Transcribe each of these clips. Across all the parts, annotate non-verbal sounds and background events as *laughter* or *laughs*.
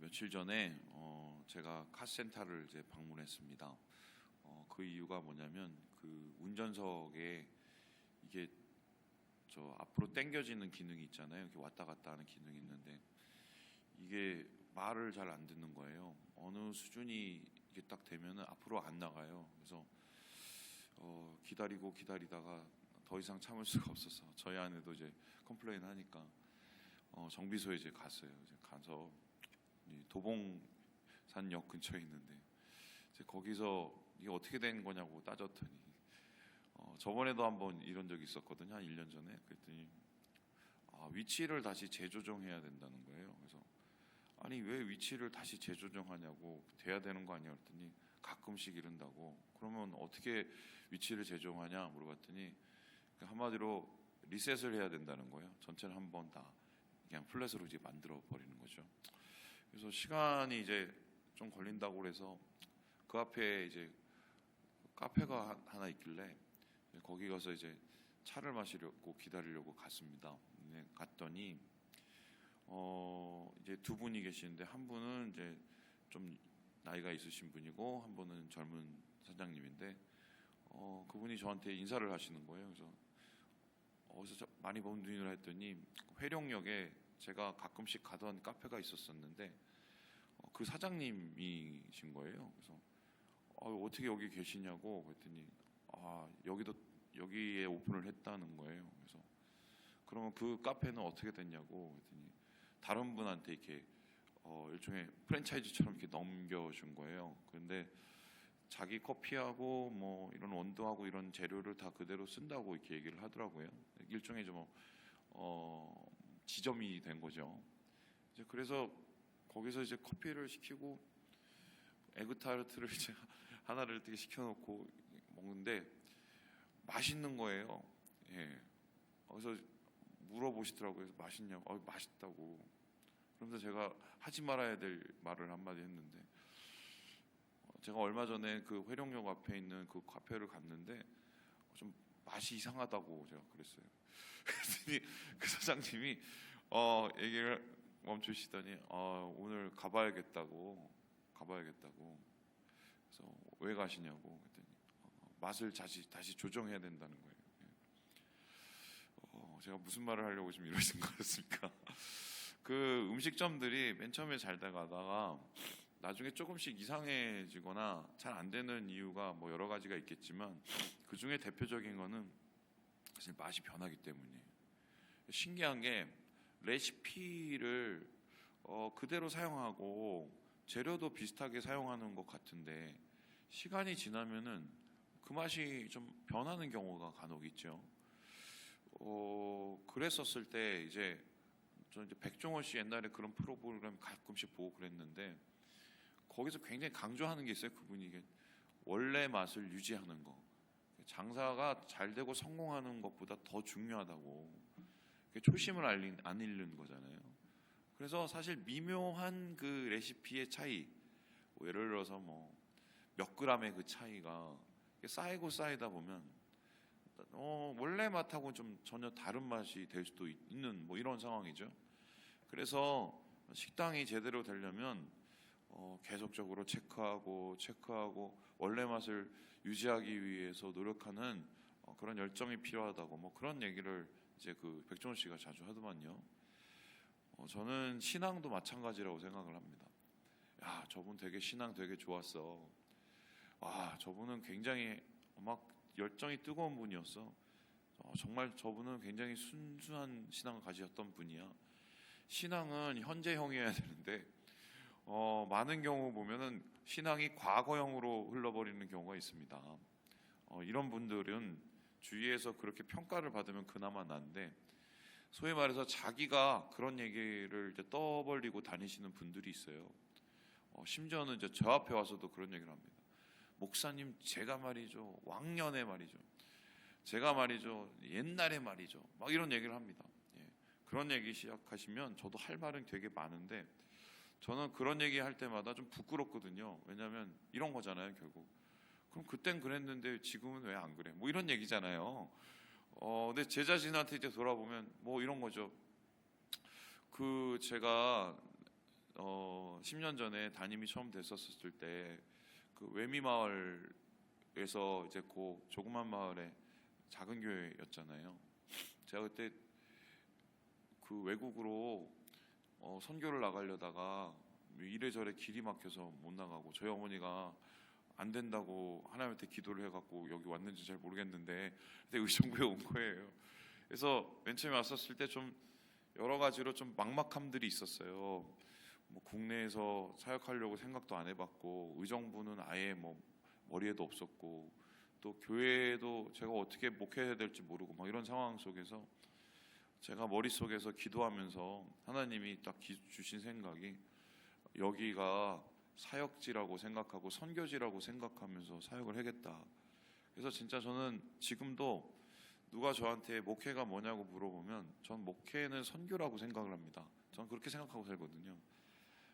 며칠 전에 어, 제가 카센터를 이제 방문했습니다. 어, 그 이유가 뭐냐면 그 운전석에 이게 저 앞으로 당겨지는 기능이 있잖아요. 이렇게 왔다 갔다 하는 기능이 있는데 이게 말을 잘 안 듣는 거예요. 어느 수준이 이게 딱 되면은 앞으로 안 나가요. 그래서 어, 기다리고 기다리다가 더 이상 참을 수가 없어서 저희 아내도 이제 컴플레인 하니까 어, 정비소에 이제 갔어요. 이제 가서 이 도봉산역 근처에 있는데 거기서 이게 어떻게 된 거냐고 따졌더니 어, 저번에도 한번 이런 적이 있었거든요. 한 1년 전에 그랬더니 아, 위치를 다시 재조정해야 된다는 거예요. 그래서 아니 왜 위치를 다시 재조정하냐고 돼야 되는 거 아니야 그랬더니 가끔씩 이런다고 그러면 어떻게 위치를 재조정하냐 물어봤더니 그 한마디로 리셋을 해야 된다는 거예요. 전체를 한번 다 그냥 플랫으로 이제 만들어 버리는 거죠. 그래서 시간이 이제 좀 걸린다고 그래서 그 앞에 이제 카페가 하- 하나 있길래 거기 가서 이제 차를 마시려고 기다리려고 갔습니다. 네, 갔더니 어 이제 두 분이 계시는데 한 분은 이제 좀 나이가 있으신 분이고 한 분은 젊은 사장님인데 어 그분이 저한테 인사를 하시는 거예요. 그래서 어디서 저- 많이 본 분이라 했더니 회룡역에 제가 가끔씩 가던 카페가 있었었는데 어, 그 사장님이신 거예요. 그래서 어, 어떻게 여기 계시냐고 그랬더니 아 여기도 여기에 오픈을 했다는 거예요. 그래서 그러면 그 카페는 어떻게 됐냐고 그랬더니 다른 분한테 이렇게 어, 일종의 프랜차이즈처럼 이렇게 넘겨준 거예요. 그런데 자기 커피하고 뭐 이런 원두하고 이런 재료를 다 그대로 쓴다고 이렇게 얘기를 하더라고요. 일종의 좀 어, 지점이 된 거죠. 이제 그래서 거기서 이제 커피를 시키고 에그타르트를 *laughs* 이제 하나를 이렇게 시켜놓고 먹는데 맛있는 거예요. 예. 그래서 물어보시더라고요. 그래서 맛있냐고. 어, 맛있다고. 그러면서 제가 하지 말아야 될 말을 한마디 했는데 어, 제가 얼마 전에 그 회룡역 앞에 있는 그 카페를 갔는데 좀 맛이 이상하다고 제가 그랬어요. *laughs* 그랬더니 그 사장님이 어 얘기를 멈추시더니 어, 오늘 가봐야겠다고 가봐야겠다고 그래서 왜 가시냐고 그랬더니 어, 맛을 다시 다시 조정해야 된다는 거예요. 예. 어, 제가 무슨 말을 하려고 지금 이러신 *laughs* 거였습니까? 그 음식점들이 맨 처음에 잘 돼가다가 나중에 조금씩 이상해지거나 잘 안 되는 이유가 뭐 여러 가지가 있겠지만 그 중에 대표적인 거는 사실 맛이 변하기 때문이에요. 신기한 게 레시피를 어, 그대로 사용하고 재료도 비슷하게 사용하는 것 같은데 시간이 지나면은 그 맛이 좀 변하는 경우가 간혹 있죠. 어, 그랬었을 때 이제 저 이제 백종원 씨 옛날에 그런 프로그램 가끔씩 보고 그랬는데 거기서 굉장히 강조하는 게 있어요. 그분이 이게 원래 맛을 유지하는 거. 장사가 잘 되고 성공하는 것보다 더 중요하다고. 초심을 알린, 안 잃는 거잖아요. 그래서 사실 미묘한 그 레시피의 차이, 뭐 예를 들어서 뭐 몇 그램의 그 차이가 쌓이고 쌓이다 보면 어, 원래 맛하고 좀 전혀 다른 맛이 될 수도 있는 뭐 이런 상황이죠. 그래서 식당이 제대로 되려면 어, 계속적으로 체크하고 체크하고 원래 맛을 유지하기 위해서 노력하는 어, 그런 열정이 필요하다고 뭐 그런 얘기를 이제 그 백종원 씨가 자주 하더만요. 어, 저는 신앙도 마찬가지라고 생각을 합니다. 야, 저분 되게 신앙 되게 좋았어. 와, 저분은 굉장히 막 열정이 뜨거운 분이었어. 어, 정말 저분은 굉장히 순수한 신앙을 가지셨던 분이야. 신앙은 현재형이어야 되는데 어, 많은 경우 보면은 신앙이 과거형으로 흘러버리는 경우가 있습니다. 어, 이런 분들은 주위에서 그렇게 평가를 받으면 그나마 난데 소위 말해서 자기가 그런 얘기를 이제 떠벌리고 다니시는 분들이 있어요. 어, 심지어는 이제 저 앞에 와서도 그런 얘기를 합니다. 목사님, 제가 말이죠. 왕년에 말이죠. 제가 말이죠. 옛날에 말이죠. 막 이런 얘기를 합니다. 예. 그런 얘기 시작하시면 저도 할 말은 되게 많은데 저는 그런 얘기 할 때마다 좀 부끄럽거든요. 왜냐하면 이런 거잖아요, 결국. 그럼 그땐 그랬는데 지금은 왜 안 그래? 뭐 이런 얘기잖아요. 어, 근데 제 자신한테 이제 돌아보면 뭐 이런 거죠. 그 제가 어, 10년 전에 담임이 처음 됐었을 때 그 외미 마을에서 이제 그 조그만 마을에 작은 교회였잖아요. 제가 그때 그 외국으로 어, 선교를 나가려다가 이래저래 길이 막혀서 못 나가고 저희 어머니가 안 된다고 하나님한테 기도를 해갖고 여기 왔는지 잘 모르겠는데 근데 의정부에 온 거예요. 그래서 맨 처음에 왔었을 때 좀 여러 가지로 좀 막막함들이 있었어요. 뭐 국내에서 사역하려고 생각도 안 해봤고 의정부는 아예 뭐 머리에도 없었고 또 교회도 제가 어떻게 목회해야 될지 모르고 막 이런 상황 속에서 제가 머릿속에서 기도하면서 하나님이 딱 기- 주신 생각이 여기가 사역지라고 생각하고 선교지라고 생각하면서 사역을 하겠다. 그래서 진짜 저는 지금도 누가 저한테 목회가 뭐냐고 물어보면 전 목회는 선교라고 생각을 합니다. 저는 그렇게 생각하고 살거든요.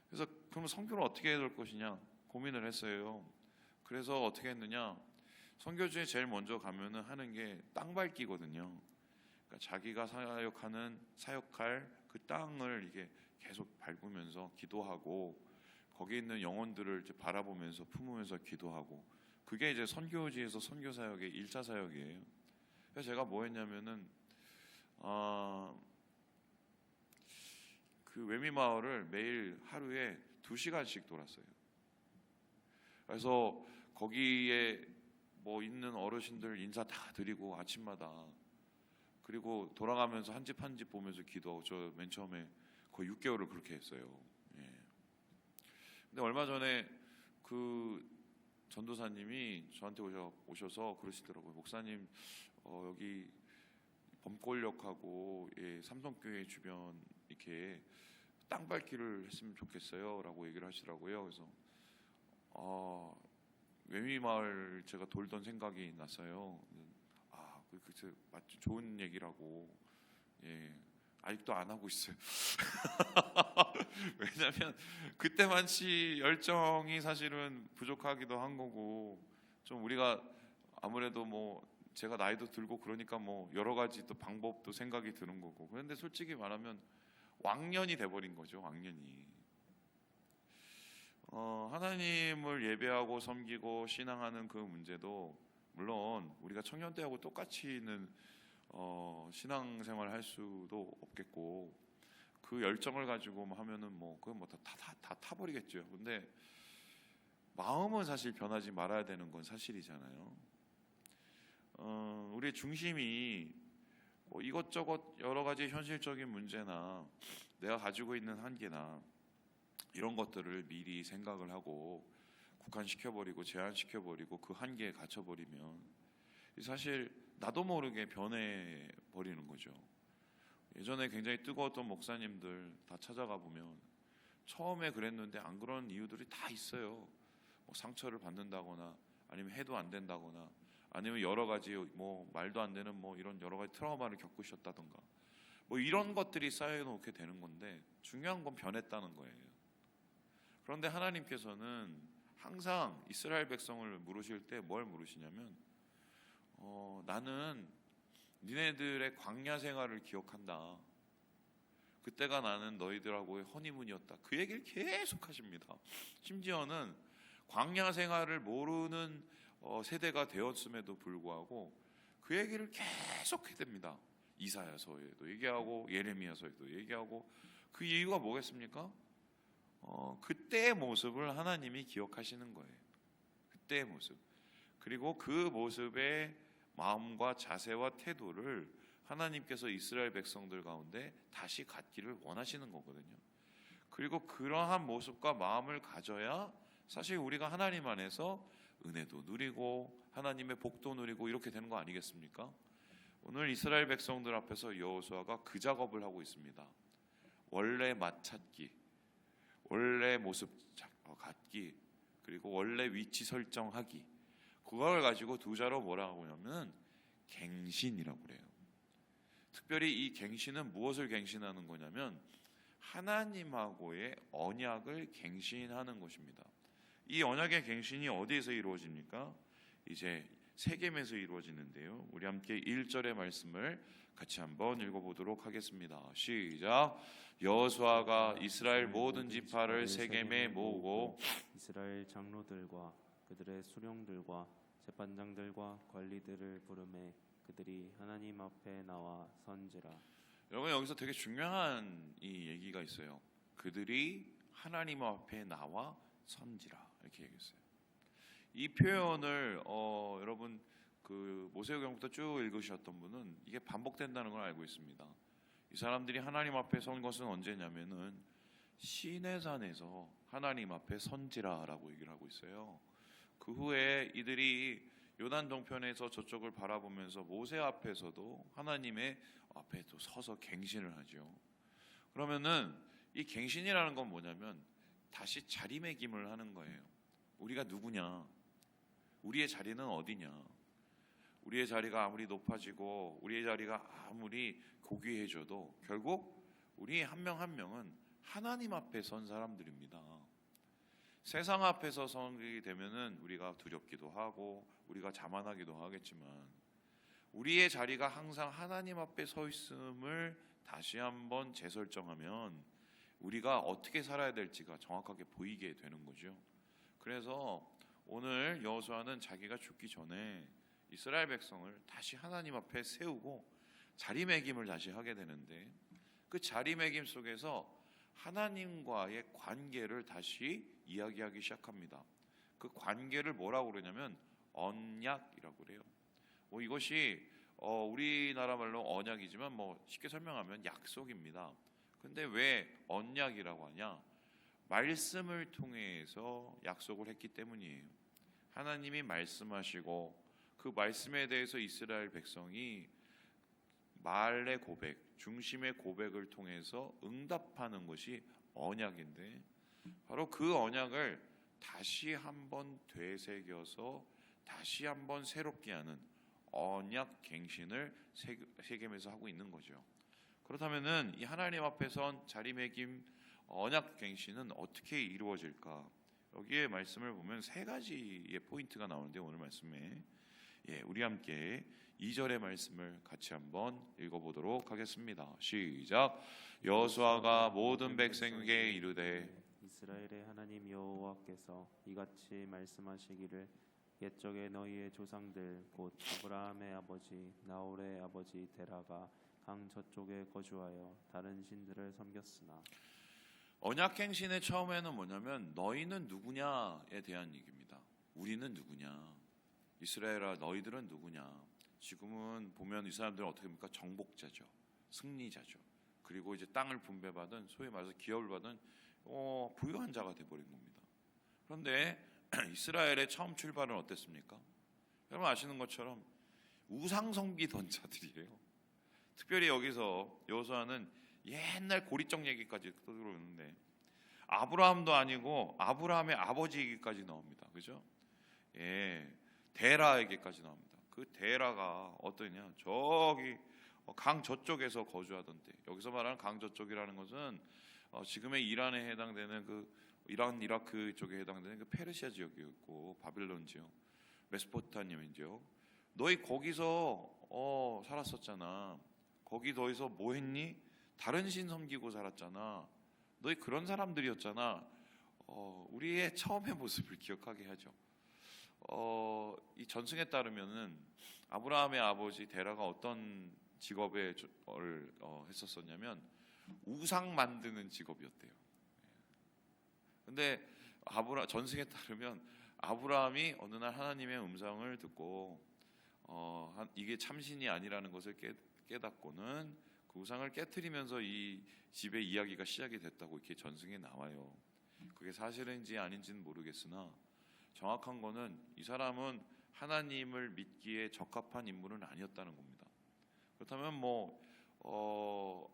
그래서 그러면 선교를 어떻게 해야 될 것이냐 고민을 했어요. 그래서 어떻게 했느냐 선교지에 제일 먼저 가면은 하는 게 땅 밟기거든요. 그러니까 자기가 사역하는 사역할 그 땅을 이게 계속 밟으면서 기도하고 거기 있는 영혼들을 이제 바라보면서 품으면서 기도하고 그게 이제 선교지에서 선교 사역의 일차 사역이에요. 그래서 제가 뭐 했냐면은 아, 그 외미 마을을 매일 하루에 두 시간씩 돌았어요. 그래서 거기에 뭐 있는 어르신들 인사 다 드리고 아침마다 그리고 돌아가면서 한 집 한 집 보면서 기도하고 저 맨 처음에 거의 6개월을 그렇게 했어요. 예. 근데 얼마 전에 그 전도사님이 저한테 오셔, 오셔서 그러시더라고요. 목사님 어, 여기 범골역하고 예, 삼성교회 주변 이렇게 땅 밟기를 했으면 좋겠어요라고 얘기를 하시더라고요. 그래서 아, 외미 마을 제가 돌던 생각이 났어요. 아, 그, 그, 맞죠. 좋은 얘기라고. 예. 아직도 안 하고 있어요. *laughs* 왜냐면 그때만치 열정이 사실은 부족하기도 한 거고 좀 우리가 아무래도 뭐 제가 나이도 들고 그러니까 뭐 여러 가지 또 방법도 생각이 드는 거고 그런데 솔직히 말하면 왕년이 돼버린 거죠 왕년이 어, 하나님을 예배하고 섬기고 신앙하는 그 문제도 물론 우리가 청년 때하고 똑같이 는 어, 신앙생활 할 수도 없겠고 그 열정을 가지고 뭐 하면은 뭐 그건 뭐다 다, 다, 다 타버리겠죠. 근데 마음은 사실 변하지 말아야 되는 건 사실이잖아요. 어, 우리의 중심이 뭐 이것저것 여러 가지 현실적인 문제나 내가 가지고 있는 한계나 이런 것들을 미리 생각을 하고 국한시켜버리고 제한시켜버리고 그 한계에 갇혀버리면 사실 나도 모르게 변해 버리는 거죠. 예전에 굉장히 뜨거웠던 목사님들 다 찾아가 보면 처음에 그랬는데 안 그런 이유들이 다 있어요. 뭐 상처를 받는다거나 아니면 해도 안 된다거나 아니면 여러 가지 뭐 말도 안 되는 뭐 이런 여러 가지 트라우마를 겪으셨다던가 뭐 이런 것들이 쌓여놓게 되는 건데 중요한 건 변했다는 거예요. 그런데 하나님께서는 항상 이스라엘 백성을 물으실 때 뭘 물으시냐면 어, 나는 니네들의 광야 생활을 기억한다. 그때가 나는 너희들하고의 허니문이었다. 그 얘기를 계속 하십니다. 심지어는 광야 생활을 모르는 어, 세대가 되었음에도 불구하고 그 얘기를 계속 해댑니다. 이사야서에도 얘기하고 예레미야서에도 얘기하고 그 이유가 뭐겠습니까? 어, 그때의 모습을 하나님이 기억하시는 거예요. 그때의 모습. 그리고 그 모습의 마음과 자세와 태도를 하나님께서 이스라엘 백성들 가운데 다시 갖기를 원하시는 거거든요. 그리고 그러한 모습과 마음을 가져야 사실 우리가 하나님 안에서 은혜도 누리고 하나님의 복도 누리고 이렇게 되는 거 아니겠습니까? 오늘 이스라엘 백성들 앞에서 여호수아가 그 작업을 하고 있습니다. 원래 맛 찾기, 원래 모습 어, 갖기, 그리고 원래 위치 설정하기. 그걸 가지고 두 자로 뭐라고 하냐면 갱신이라고 그래요. 특별히 이 갱신은 무엇을 갱신하는 거냐면 하나님하고의 언약을 갱신하는 것입니다. 이 언약의 갱신이 어디에서 이루어집니까? 이제 세겜에서 이루어지는데요. 우리 함께 1절의 말씀을 같이 한번 읽어보도록 하겠습니다. 시작. 여호수아가 이스라엘 모든 지파를 세겜에 모으고 이스라엘 장로들과 그들의 수령들과 재판장들과 관리들을 부르매 그들이 하나님 앞에 나와 선지라 여러분 여기서 되게 중요한 이 얘기가 있어요. 그들이 하나님 앞에 나와 선지라 이렇게 얘기했어요. 이 표현을 어, 여러분 그 모세오경부터 쭉 읽으셨던 분은 이게 반복된다는 걸 알고 있습니다. 이 사람들이 하나님 앞에 선 것은 언제냐면은 시내산에서 하나님 앞에 선지라라고 얘기를 하고 있어요. 그 후에 이들이 요단 동편에서 저쪽을 바라보면서 모세 앞에서도 하나님의 앞에 또 서서 갱신을 하죠. 그러면은 이 갱신이라는 건 뭐냐면 다시 자리매김을 하는 거예요. 우리가 누구냐? 우리의 자리는 어디냐? 우리의 자리가 아무리 높아지고 우리의 자리가 아무리 고귀해져도 결국 우리 한 명 한 명은 하나님 앞에 선 사람들입니다. 세상 앞에서 선게 되면은 우리가 두렵기도 하고 우리가 자만하기도 하겠지만 우리의 자리가 항상 하나님 앞에 서 있음을 다시 한번 재설정하면 우리가 어떻게 살아야 될지가 정확하게 보이게 되는 거죠. 그래서 오늘 여호수아는 자기가 죽기 전에 이스라엘 백성을 다시 하나님 앞에 세우고 자리매김을 다시 하게 되는데 그 자리매김 속에서 하나님과의 관계를 다시 이야기하기 시작합니다. 그 관계를 뭐라고 그러냐면 언약이라고 그래요. 뭐 이것이 어, 우리나라 말로 언약이지만 뭐 쉽게 설명하면 약속입니다. 근데 왜 언약이라고 하냐? 말씀을 통해서 약속을 했기 때문이에요. 하나님이 말씀하시고 그 말씀에 대해서 이스라엘 백성이 말의 고백, 중심의 고백을 통해서 응답하는 것이 언약인데 바로 그 언약을 다시 한번 되새겨서 다시 한번 새롭게 하는 언약 갱신을 세- 세겜에서 하고 있는 거죠. 그렇다면은 이 하나님 앞에 선 자리매김 언약 갱신은 어떻게 이루어질까? 여기에 말씀을 보면 세 가지의 포인트가 나오는데 오늘 말씀에 예, 우리 함께 2절의 말씀을 같이 한번 읽어보도록 하겠습니다. 시작. 여호수아가 모든 백성에게 이르되 이스라엘의 하나님 여호와께서 이같이 말씀하시기를 옛적에 너희의 조상들 곧 아브라함의 아버지 나홀의 아버지 데라가 강 저쪽에 거주하여 다른 신들을 섬겼으나 언약갱신의 처음에는 뭐냐면 너희는 누구냐에 대한 얘기입니다. 우리는 누구냐? 이스라엘아 너희들은 누구냐? 지금은 보면 이 사람들은 어떻게 합니까? 정복자죠. 승리자죠. 그리고 이제 땅을 분배받은 소위 말해서 기업을 받은 어, 부유한 자가 돼버린 겁니다. 그런데 *clears throat* 이스라엘의 처음 출발은 어땠습니까? 여러분 아시는 것처럼 우상 섬기던 *laughs* 자들이에요. 특별히 여기서 여호수아는 옛날 고리적 얘기까지 떠들어오는데 아브라함도 아니고 아브라함의 아버지 얘기까지 나옵니다. 그죠? 예, 데라 얘기까지 나옵니다. 그 데라가 어떠냐? 저기 강 저쪽에서 거주하던데 여기서 말하는 강 저쪽이라는 것은 어, 지금의 이란에 해당되는 그 이란 이라크 쪽에 해당되는 그 페르시아 지역이었고 바빌론 지역, 메소포타미아 지역. 너희 거기서 어, 살았었잖아. 거기 너희서 뭐 했니? 다른 신 섬기고 살았잖아. 너희 그런 사람들이었잖아. 어, 우리의 처음의 모습을 기억하게 하죠. 어, 이 전승에 따르면은 아브라함의 아버지 데라가 어떤 직업에 저- 을 어, 했었었냐면 우상 만드는 직업이었대요. 근데 아브라 전승에 따르면 아브라함이 어느 날 하나님의 음성을 듣고 어, 한- 이게 참신이 아니라는 것을 깨, 깨닫고는 그 우상을 깨뜨리면서 이 집의 이야기가 시작이 됐다고 이렇게 전승에 나와요. 그게 사실인지 아닌지는 모르겠으나 정확한 거는 이 사람은 하나님을 믿기에 적합한 인물은 아니었다는 겁니다. 그렇다면 뭐 어,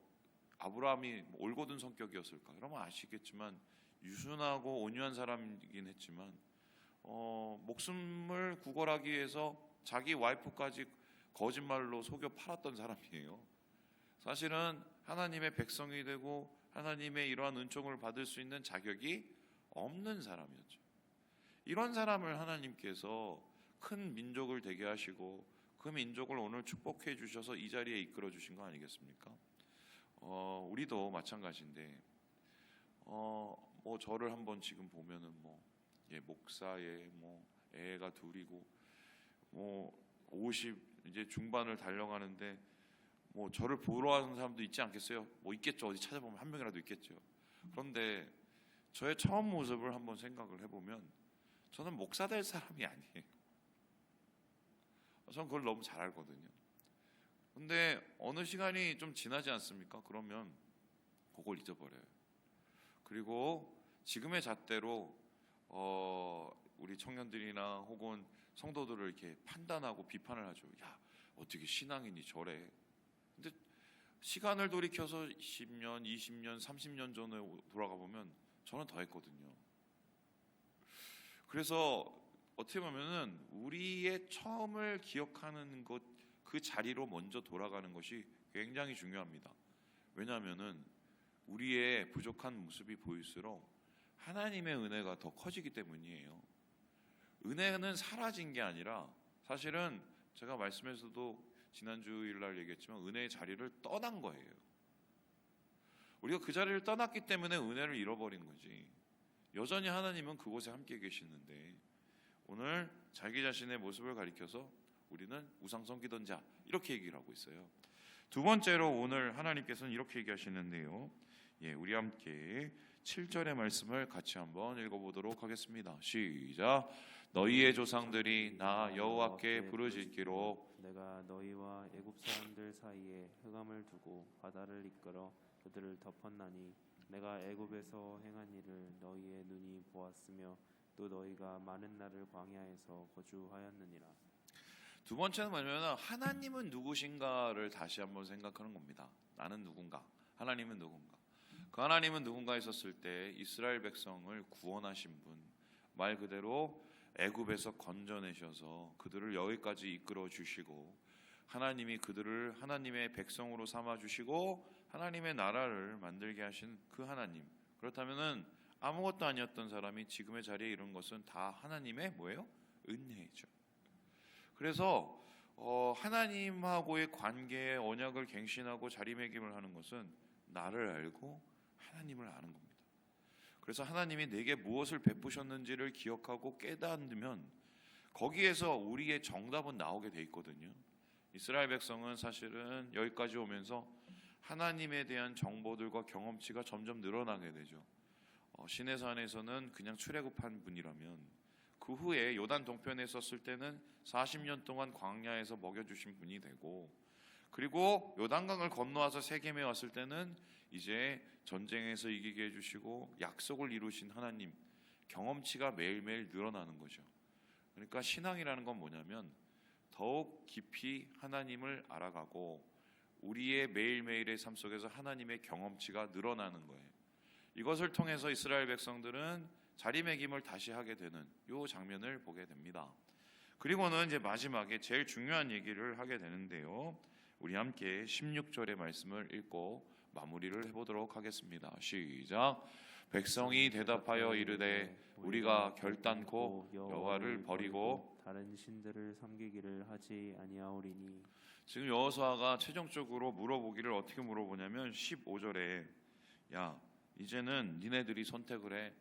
아브라함이 뭐 올곧은 성격이었을까? 그러면 아시겠지만 유순하고 온유한 사람이긴 했지만 어, 목숨을 구걸하기 위해서 자기 와이프까지 거짓말로 속여 팔았던 사람이에요. 사실은 하나님의 백성이 되고 하나님의 이러한 은총을 받을 수 있는 자격이 없는 사람이었죠. 이런 사람을 하나님께서 큰 민족을 되게 하시고 그 민족을 오늘 축복해 주셔서 이 자리에 이끌어 주신 거 아니겠습니까? 어, 우리도 마찬가지인데 어, 뭐 저를 한번 지금 보면은 뭐 예, 목사에 뭐 애가 둘이고 뭐 50 이제 중반을 달려가는데 뭐 저를 보러 하는 사람도 있지 않겠어요? 뭐 있겠죠. 어디 찾아보면 한 명이라도 있겠죠. 그런데 저의 처음 모습을 한번 생각을 해보면 저는 목사 될 사람이 아니에요. 전 그걸 너무 잘 알거든요. 근데 어느 시간이 좀 지나지 않습니까? 그러면 그걸 잊어버려요. 그리고 지금의 잣대로 어, 우리 청년들이나 혹은 성도들을 이렇게 판단하고 비판을 하죠. 야, 어떻게 신앙인이 저래? 시간을 돌이켜서 10년, 20년, 30년 전에 돌아가 보면 저는 더 했거든요. 그래서 어떻게 보면은 우리의 처음을 기억하는 것, 그 자리로 먼저 돌아가는 것이 굉장히 중요합니다. 왜냐하면은 우리의 부족한 모습이 보일수록 하나님의 은혜가 더 커지기 때문이에요. 은혜는 사라진 게 아니라 사실은 제가 말씀에서도 지난주일 날 얘기했지만 은혜의 자리를 떠난 거예요. 우리가 그 자리를 떠났기 때문에 은혜를 잃어버린 거지. 여전히 하나님은 그곳에 함께 계시는데 오늘 자기 자신의 모습을 가리켜서 우리는 우상 섬기던 자 이렇게 얘기를 하고 있어요. 두 번째로 오늘 하나님께서는 이렇게 얘기하시는데요. 예, 우리 함께 7절의 말씀을 같이 한번 읽어보도록 하겠습니다. 시작. 너희의 조상들이 나 여호와께 부르짖기로 내가 너희와 애굽 사람들 사이에 흑암을 두고 바다를 이끌어 그들을 덮었나니 내가 애굽에서 행한 일을 너희의 눈이 보았으며 또 너희가 많은 날을 광야에서 거주하였느니라 두 번째는 뭐냐면 하나님은 누구신가를 다시 한번 생각하는 겁니다. 나는 누군가? 하나님은 누군가? 그 하나님은 누군가 있었을 때 이스라엘 백성을 구원하신 분, 말 그대로 애굽에서 건져내셔서 그들을 여기까지 이끌어 주시고 하나님이 그들을 하나님의 백성으로 삼아 주시고 하나님의 나라를 만들게 하신 그 하나님. 그렇다면은 아무것도 아니었던 사람이 지금의 자리에 이른 것은 다 하나님의 뭐예요? 은혜죠. 그래서 어, 하나님하고의 관계의 언약을 갱신하고 자리매김을 하는 것은 나를 알고 하나님을 아는 겁니다. 그래서 하나님이 내게 무엇을 베푸셨는지를 기억하고 깨닫으면 거기에서 우리의 정답은 나오게 돼 있거든요. 이스라엘 백성은 사실은 여기까지 오면서 하나님에 대한 정보들과 경험치가 점점 늘어나게 되죠. 어, 시내산에서는 그냥 출애굽한 분이라면 그 후에 요단 동편에 있었을 때는 40년 동안 광야에서 먹여주신 분이 되고 그리고 요단강을 건너와서 세겜에 왔을 때는 이제 전쟁에서 이기게 해주시고 약속을 이루신 하나님 경험치가 매일매일 늘어나는 거죠. 그러니까 신앙이라는 건 뭐냐면 더욱 깊이 하나님을 알아가고 우리의 매일매일의 삶 속에서 하나님의 경험치가 늘어나는 거예요. 이것을 통해서 이스라엘 백성들은 자리매김을 다시 하게 되는 요 장면을 보게 됩니다. 그리고는 이제 마지막에 제일 중요한 얘기를 하게 되는데요. 우리 함께 16절의 말씀을 읽고 마무리를 해보도록 하겠습니다. 시작. 백성이 대답하여 이르되 우리가 결단코 여호와를 버리고 다른 신들을 섬기기를 하지 아니하오리니 지금 여호수아가 최종적으로 물어보기를 어떻게 물어보냐면 15절에 야 이제는 니네들이 선택을 해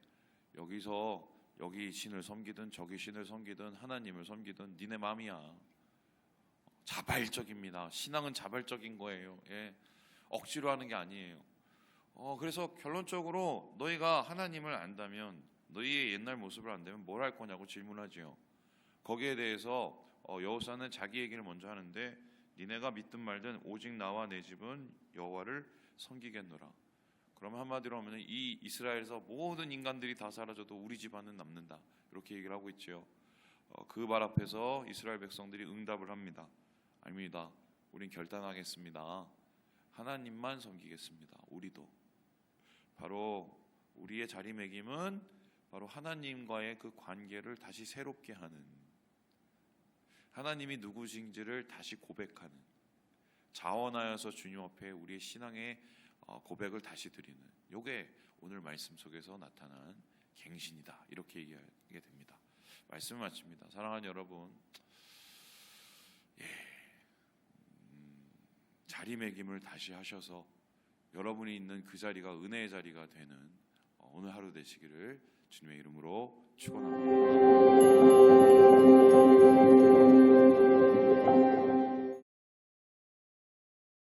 여기서 여기 신을 섬기든 저기 신을 섬기든 하나님을 섬기든 니네 마음이야 자발적입니다 신앙은 자발적인 거예요 예. 억지로 하는 게 아니에요 어, 그래서 결론적으로 너희가 하나님을 안다면 너희의 옛날 모습을 안다면 뭘 할 거냐고 질문하지요 거기에 대해서 어, 여호사는 자기 얘기를 먼저 하는데 니네가 믿든 말든 오직 나와 내 집은 여호와를 섬기겠노라. 그러면 한마디로 하면 이 이스라엘에서 모든 인간들이 다 사라져도 우리 집안은 남는다. 이렇게 얘기를 하고 있지요. 어, 그말 앞에서 이스라엘 백성들이 응답을 합니다. 아닙니다. 우린 결단하겠습니다. 하나님만 섬기겠습니다. 우리도 바로 우리의 자리매김은 바로 하나님과의 그 관계를 다시 새롭게 하는 하나님이 누구신지를 다시 고백하는 자원하여서 주님 앞에 우리의 신앙의 어, 고백을 다시 드리는 요게 오늘 말씀 속에서 나타난 갱신이다 이렇게 얘기하게 됩니다. 말씀을 마칩니다. 사랑하는 여러분, 예, 음, 자리매김을 다시 하셔서 여러분이 있는 그 자리가 은혜의 자리가 되는 어, 오늘 하루 되시기를 주님의 이름으로 축원합니다.